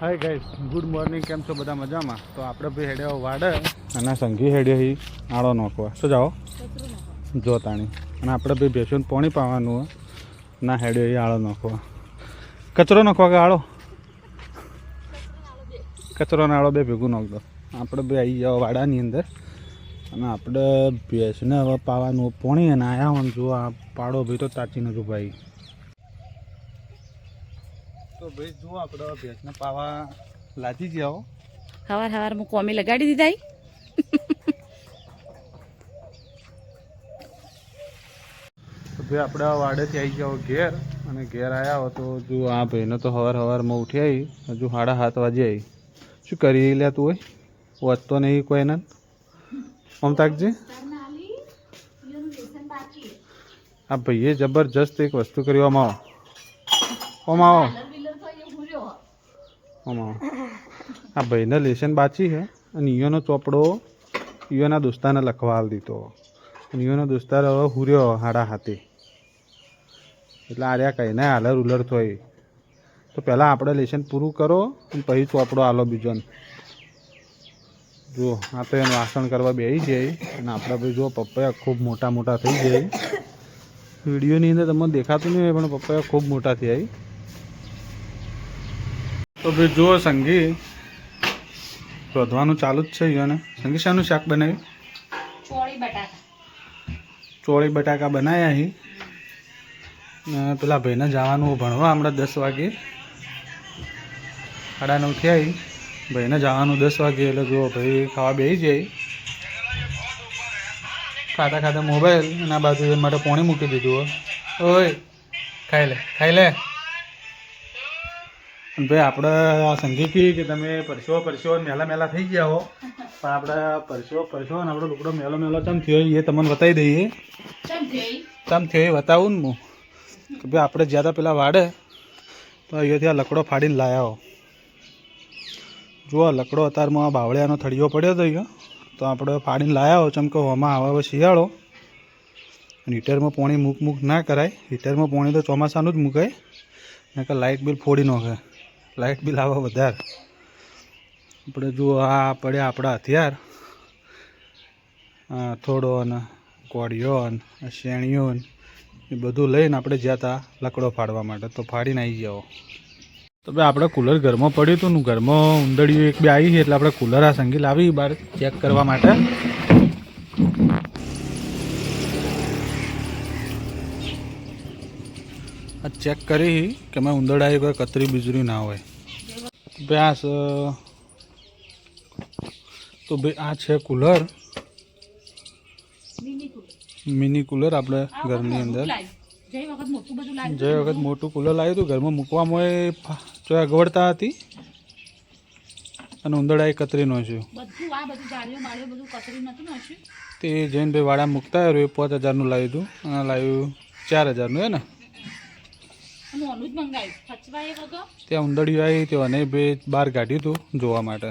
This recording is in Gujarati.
હાય ગાઈસ ગુડ મોર્નિંગ કેમ છો બધા મજામાં? તો આપણે ભાઈ હેડ્યો વાડે. અને સંઘી હેડ્યો હી આળો નાખવા. શું જાઓ. જો તાણી. અને આપણે ભાઈ ભેસું પોણી પાવાનું ના હેડ્યો એ આળો નાખવા. કચરો નાખવા કે આળો કચરો ને આળો બે ભેગું નાખ દો. આપણે બે આવી જાઓ વાડાની અંદર. અને આપણે ભેંસને હવે પાવાનું પોણી અને આયા હોય જો આ પાડો ભાઈ તો તાચી જો ભાઈ તો ભાઈ જુઓ આપણે ભેંસને પાવા લાદી જાઓ હવાર હવાર હું કોમી લગાડી દીધા તો ભાઈ આપણે વાડેથી આવી જાઓ ઘેર અને ઘેર આવ્યા હો તો જો આ ભાઈને તો હવાર હવારમાં ઉઠી આવી હજુ સાડા સાત વાગે આવી શું કરી લે તું હોય વધતો નહીં કોઈ એને? ઓમ તાકજી આ ભાઈએ જબરજસ્ત એક વસ્તુ કરી આવો. ઓમ આવો. આવો આ ભાઈને લેશન બાચી છે અને ઈયોનો ચોપડો ઈયોના દોસ્તાને લખવા દીધો. અને ઈયોનો દોસ્તાર હવે હુર્યો હાડા હાથે. એટલે આર્યા કહીને હાલર ઉલર થોય તો પહેલાં આપણે લેશન પૂરું કરો, અને પછી ચોપડો આલો બીજોને. જો આ તો એનું વાસણ કરવા બેસી જાય, અને આપણા ભાઈ જો પપ્પા ખૂબ મોટા મોટા થઈ જાય. વિડીયોની અંદર તમને દેખાતું નહીં હોય, પણ પપ્પા ખૂબ મોટા થયા તો ભાઈ જુઓ સંગી. શોધવાનું ચાલુ જ છે યોને સંગી શાનું શાક બનાવ્યું? ચોળી બટાકા. ચોળી બટાકા બનાવ્યા અહીં પેલા ભાઈને જવાનું ભણવા હમણાં દસ વાગે. સાડા નવ થયા ભાઈને જવાનું દસ વાગે એટલે જુઓ ભાઈ ખાવા બેસી જાય. ખાતા ખાતા મોબાઈલ અને આ બાજુ માટે પોણી મૂકી દીધું હોય ઓય ખાઈ લે ખાઈ લે. ભાઈ આપણે આ સંગી કે તમે પરસો પરસો મેલા મેલા થઈ ગયા હો. પણ આપણે પરસો પરસો ને આપણો લુકડો મેલો મેલો ચમ થયો એ તમને બતાવી દઈએ. ચમ થયો એ? બતાવું ને હું. કે ભાઈ આપણે જ્યાં પેલા વાડે તો અહીંયાથી આ લકડો ફાડીને લાયા હો. જુઓ લકડો અત્યારમાં આ બાવળિયાનો થળિયો પડ્યો હતો અહીંયા. તો આપણે ફાડીને લાયા હો. ચમકો હોમાં આવે હવે શિયાળો. હીટરમાં પોણી મૂક મૂક ના કરાય. હીટરમાં પોણી તો ચોમાસાનું જ મૂકાય. ને કે લાઇટ બિલ ફોડી નાખે. લાઇટ બિલ આવે વધારે. આપણે જો આ પડ્યા આપણા હથિયાર. થોડો ને કોળીઓ ને શેણીઓ એ બધું લઈને આપણે જ્યાં તા લકડો ફાડવા માટે. તો ફાડીને આવી જાઓ. તો ભાઈ, આપણે કુલર ઘરમાં પડ્યું હતું ને, ઘરમાં ઉંદડીઓ એક બે આવી છે, એટલે આપણે કુલર આ સંગી લાવી, બહાર ચેક કરવા માટે. ચેક કરી, કે મેં ઉંદરડા કોઈ કતરી બીજરી ના હોય. ભાઈ તો ભાઈ આ છે કુલર. મિની કુલર આપણે ઘરની અંદર. જે વખત મોટું કુલર લાવ્યું હતું. ઘરમાં મૂકવામાં એ જો અગવડતા હતી અને ઉંદરડા એ કતરી નાખ્યું બધું આ બધું જાળીઓ બાળીઓ બધું કચરી નતું નાખ્યું તે જૈન ભાઈ વાળા મૂકતા રહ્યું એ પાંચ હજારનું લાવ્યું હતું. અને લાવ્યું ચાર હજારનું હે ને? ત્યાં ઉંદડીઓ આવી તો અને બે બહાર કાઢ્યું હતું જોવા માટે.